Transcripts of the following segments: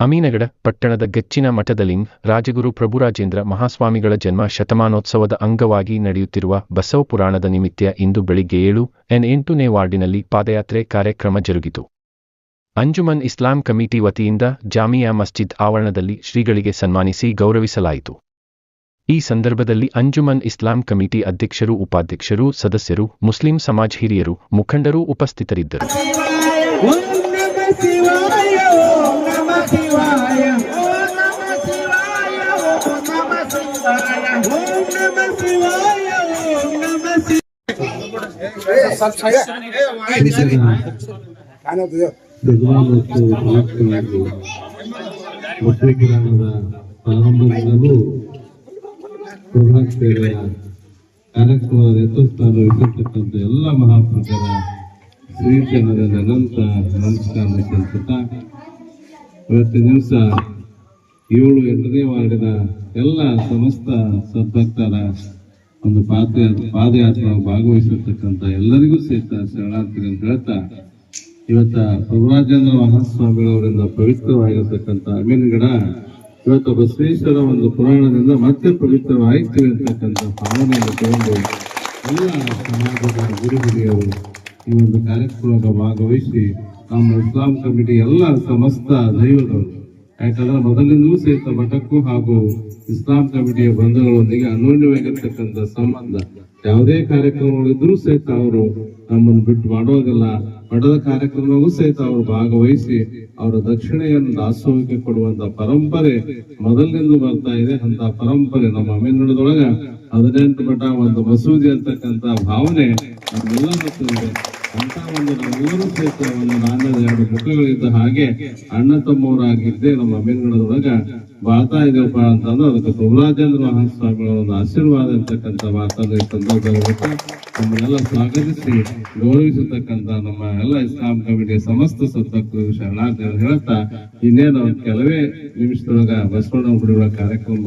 ಅಮೀನಗಡ ಪಟ್ಟಣದ ಗಚ್ಚಿನ ಮಠದಲ್ಲಿ ರಾಜಗುರು ಪ್ರಭುರಾಜೇಂದ್ರ ಮಹಾಸ್ವಾಮಿಗಳ ಜನ್ಮ ಶತಮಾನೋತ್ಸವದ ಅಂಗವಾಗಿ ನಡೆಯುತ್ತಿರುವ ಬಸವ ಪುರಾಣದ ನಿಮಿತ್ತ ಇಂದು ಬೆಳಿಗ್ಗೆ ಏಳು ಎನ್ ಎಂಟನೇ ವಾರ್ಡಿನಲ್ಲಿ ಪಾದಯಾತ್ರೆ ಕಾರ್ಯಕ್ರಮ ಜರುಗಿತು. ಅಂಜುಮನ್ ಇಸ್ಲಾಂ ಕಮಿಟಿ ವತಿಯಿಂದ ಜಾಮಿಯಾ ಮಸ್ಜಿದ್ ಆವರಣದಲ್ಲಿ ಶ್ರೀಗಳಿಗೆ ಸನ್ಮಾನಿಸಿ ಗೌರವಿಸಲಾಯಿತು. ಈ ಸಂದರ್ಭದಲ್ಲಿ ಅಂಜುಮನ್ ಇಸ್ಲಾಂ ಕಮಿಟಿ ಅಧ್ಯಕ್ಷರು, ಉಪಾಧ್ಯಕ್ಷರು, ಸದಸ್ಯರು, ಮುಸ್ಲಿಂ ಸಮಾಜ ಹಿರಿಯರು, ಮುಖಂಡರು ಉಪಸ್ಥಿತರಿದ್ದರು. ಶಿವಾಯ ಯಜಮಾನೋತ್ಸವ ಪ್ರಯುಕ್ತವಾಗಿ ಮುಸ್ಲಿಮರಾದ ಪ್ರಾರಂಭದಿಂದಲೂ ಪ್ರಭಾಕರ ಕಾರ್ಯಕ್ರಮದ ನೇತೃತ್ವವನ್ನು ವಹಿಸಿರ್ತಕ್ಕಂಥ ಎಲ್ಲ ಮಹಾಪುರುಷರ ಶ್ರೀಚರಣದ ಅನಂತ ನಮಸ್ಕಾರ ಇವತ್ತಿನ ದಿವಸ ಏಳು ಎಂಟನೇ ವಾರ್ಡಿನ ಎಲ್ಲ ಸಮಸ್ತ ಸದ್ಭಕ್ತರ ಒಂದು ಪಾದ ಪಾದಯಾತ್ರೆ ಭಾಗವಹಿಸಿರ್ತಕ್ಕಂಥ ಎಲ್ಲರಿಗೂ ಸಹಿತ ಶರಣಾರ್ಥಿಗಳು ಅಂತ ಹೇಳ್ತಾ, ಇವತ್ತ ಪ್ರಭುರಾಜೇಂದ್ರ ಮಹಾಸ್ವಾಮಿಗಳವರಿಂದ ಪವಿತ್ರವಾಗಿರ್ತಕ್ಕಂಥ ಅಮೀನ್ಗಡ ಇವತ್ತು ಬಸವೇಶ್ವರ ಒಂದು ಪುರಾಣದಿಂದ ಮತ್ತೆ ಪವಿತ್ರವಾಯಿತು ಅಂತಕ್ಕಂಥ ಭಾವನೆಯನ್ನು ತಗೊಂಡು ಎಲ್ಲ ಸಮಾಜದ ಗುರು ಹಿರಿಯರು ಈ ಒಂದು ಕಾರ್ಯಕ್ರಮದ ಭಾಗವಹಿಸಿ ನಮ್ಮ ಇಸ್ಲಾಂ ಕಮಿಟಿ ಎಲ್ಲ ಸಮಸ್ತ ದೈವಗಳು ಯಾಕಂದ್ರೆ ಮೊದಲಿಂದಲೂ ಸಹಿತ ಮಠಕ್ಕೂ ಹಾಗೂ ಇಸ್ಲಾಂ ಕಮಿಟಿಯ ಬಂಧುಗಳೊಂದಿಗೆ ಅನ್ಯೋನ್ಯವಾಗಿರ್ತಕ್ಕಂಥ ಸಂಬಂಧ. ಯಾವುದೇ ಕಾರ್ಯಕ್ರಮಗಳಿದ್ರೂ ಸಹಿತ ಅವರು ನಮ್ಮನ್ನು ಬಿಟ್ಟು ಮಾಡೋದಿಲ್ಲ ಮಠದ ಕಾರ್ಯಕ್ರಮವೂ ಸಹಿತ ಅವರು ಭಾಗವಹಿಸಿ ಅವರ ದಕ್ಷಿಣೆಯನ್ನು ದಾಸೋಹಕ್ಕೆ ಕೊಡುವಂತ ಪರಂಪರೆ ಮೊದಲಿನಿಂದ ಬರ್ತಾ ಇದೆ. ಅಂತ ಪರಂಪರೆ ನಮ್ಮ ಅಮೀನುಳದೊಳಗ ಹದಿನೆಂಟು ಮಠ, ಒಂದು ಮಸೂದಿ ಅಂತಕ್ಕಂತ ಭಾವನೆ ನಮ್ಮೆಲ್ಲರೂ ಅಂತ ಒಂದು ನಾವೆಲ್ಲರೂ ಸಹಿತ ಒಂದು ನಾಣ್ಯದ ಎರಡು ಮುಖಗಳಿದ್ದ ಹಾಗೆ ಅಣ್ಣ ತಮ್ಮವರಾಗಿದ್ದೇ ನಮ್ಮ ಅಮೀನುಗಳದೊಳಗ ಬಾಳ್ತಾ ಇದೆಯಪ್ಪ ಅಂತಂದ್ರೆ ಅದಕ್ಕೆ ಸುಬ್ರಾಜೇಂದ್ರ ಮಹಾಸ್ವಾಮಿಗಳ ಒಂದು ಆಶೀರ್ವಾದ ಇರ್ತಕ್ಕಂಥ ಮಾತನ್ನು ಈ ಸಂದರ್ಭದಲ್ಲಿ ನಮ್ಮನ್ನೆಲ್ಲ ಸ್ವಾಗತಿಸಿ ಗೌರವಿಸತಕ್ಕಂತ ನಮ್ಮ ಎಲ್ಲ ಇಸ್ಲಾಂ ಕಮಿಟಿಯ ಸಮಸ್ತ ಸತ್ತಕ್ಕೂ ಶರಣಾರ್ಥಿ ಹೇಳ್ತಾ ಇನ್ನೇನು ಕೆಲವೇ ನಿಮಿಷದೊಳಗ ಬಸವಣ್ಣ ಗುಡಿಗಳ ಕಾರ್ಯಕ್ರಮ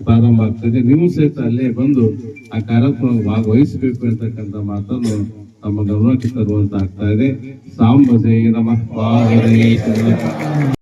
ಪ್ರಾರಂಭ ಆಗ್ತದೆ. ನೀವು ಸಹಿತ ಅಲ್ಲೇ ಬಂದು ಆ ಕಾರ್ಯಕ್ರಮ ಭಾಗವಹಿಸಬೇಕು ಅಂತಕ್ಕಂಥ ಮಾತನ್ನು ನಮ್ಮ ಗಮನಕ್ಕೆ ತರುವಂತಾಗ್ತಾ ಇದೆ. ಸಾಂಬ ಜೈ ನಮಃ. ಪಾರ್ವತಿ